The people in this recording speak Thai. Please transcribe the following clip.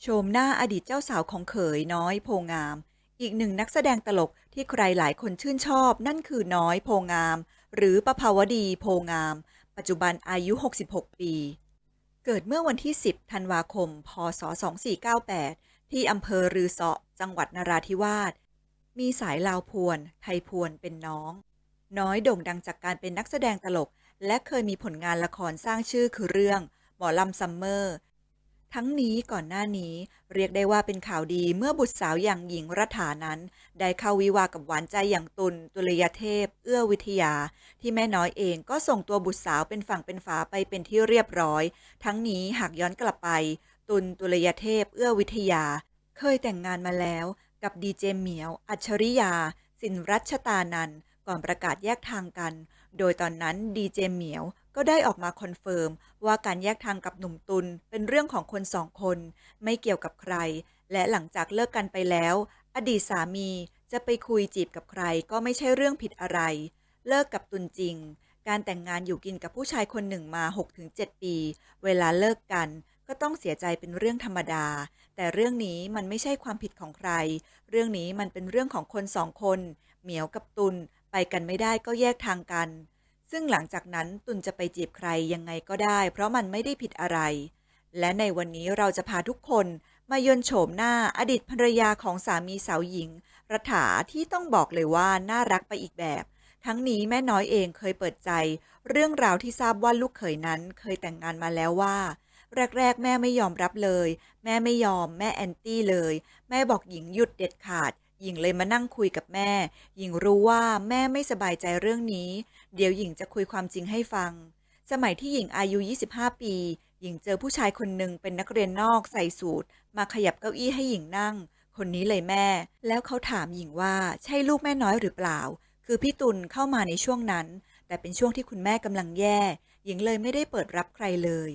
โฉมหน้าอดีตเจ้าสาวของเขยน้อยโพงาม อีกหนึ่งนักแสดงตลกที่ใครหลายคนชื่นชอบ นั่นคือน้อยโพงาม หรือประภาวดีโพงาม ปัจจุบันอายุ 66 ปี เกิดเมื่อวันที่ 10 ธันวาคม พศ 2498 ที่อำเภอรือเสาะจังหวัดนราธิวาส มีสายลาวพวน ไทยพวนเป็นน้อง น้อยโด่งดังจากการเป็นนักแสดงตลก และเคยมีผลงานละครสร้างชื่อคือเรื่อง หมอลำซัมเมอร์ ทั้งนี้ก่อนหน้านี้เรียกได้ว่าเป็นข่าวดีเมื่อบุตรสาวอย่างหญิงรัฐานั้น ได้เข้าวิวากับหวานใจอย่างตุลตุลยเทพ เอื้อวิทยา ที่แม่น้อยเองก็ส่งตัวบุตรสาวเป็นฝั่งเป็นฝาไปเป็นที่เรียบร้อย ทั้งนี้หากย้อนกลับไป ตุลตุลยเทพ เอื้อวิทยา เคยแต่งงานมาแล้ว กับดีเจเหมียว อัจฉริยา สินรัชตานันท์ ก่อนประกาศแยกทางกัน โดยตอนนั้นดีเจเหมียวก็ได้ออกมาคอนเฟิร์มว่าการแยกทางกับหนุ่มตุลเป็นเรื่องของคนสองคน ไม่เกี่ยวกับใคร และหลังจากเลิกกันไปแล้ว อดีตสามีจะไปคุยจีบกับใครก็ไม่ใช่เรื่องผิดอะไร เลิกกับตุลจริง การแต่งงานอยู่กินกับผู้ชายคนหนึ่งมา 6-7 ปี เวลาเลิกกันก็ต้องเสียใจเป็นเรื่องธรรมดา แต่เรื่องนี้มันไม่ใช่ความผิดของใคร เรื่องนี้มันเป็นเรื่องของคนสองคน เหมียวกับตุล ไปกันไม่ได้ก็แยกทางกัน ซึ่งหลังจากนั้นตุลจะไปจีบใครยังไงก็ได้ เพราะมันไม่ได้ผิดอะไร และในวันนี้เราจะพาทุกคนมายนโฉมหน้าอดีตภรรยาของสามีสาวหญิงรัฐาที่ต้องบอกเลยว่าน่ารักไปอีกแบบ ทั้งนี้แม่น้อยเองเคยเปิดใจ เรื่องราวที่ทราบว่าลูกเขยนั้นเคยแต่งงานมาแล้วว่า แรก ๆ แม่ไม่ยอมรับเลย แม่ไม่ยอม แม่แอนตี้เลย แม่บอกหญิงหยุดเด็ดขาด หญิงเลยมานั่งคุยกับแม่ หญิงรู้ว่าแม่ไม่สบายใจเรื่องนี้ เดี๋ยวหญิงจะคุยความจริงให้ฟัง สมัยที่หญิงอายุ 25 ปี หญิงเจอผู้ชายคนหนึ่งเป็นนักเรียนนอกใส่สูทมาขยับเก้าอี้ให้หญิงนั่ง คนนี้เลยแม่ แล้วเขาถามหญิงว่าใช่ลูกแม่น้อยหรือเปล่า คือพี่ตุลเข้ามาในช่วงนั้น แต่เป็นช่วงที่คุณแม่กำลังแย่ หญิงเลยไม่ได้เปิดรับใครเลย